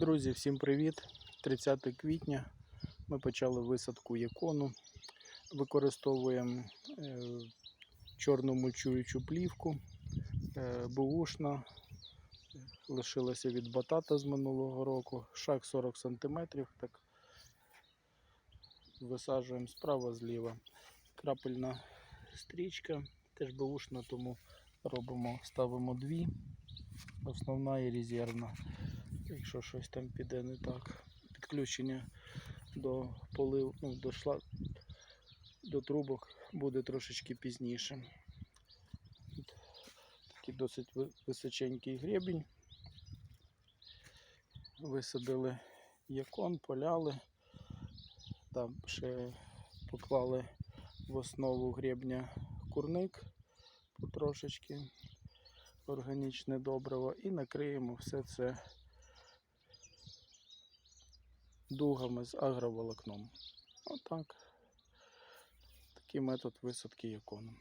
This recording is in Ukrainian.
Друзі, всім привіт! 30 квітня ми почали висадку якону. Використовуємо е, чорну мульчуючу плівку, е, бушна, лишилася від батата з минулого року, шаг 40 см. Так висаджуємо справа зліва. Крапельна стрічка, теж бушна, тому робимо, ставимо дві. Основна і резервна якщо щось там піде не так. Підключення до полив, ну, до, шла... до трубок буде трошечки пізніше. Такий досить височенький гребінь. Висадили якон, поляли. Там ще поклали в основу гребня курник потрошечки, органічне добриво і накриємо все це дугами з агроволокном. Отак. Такий метод висадки яконом.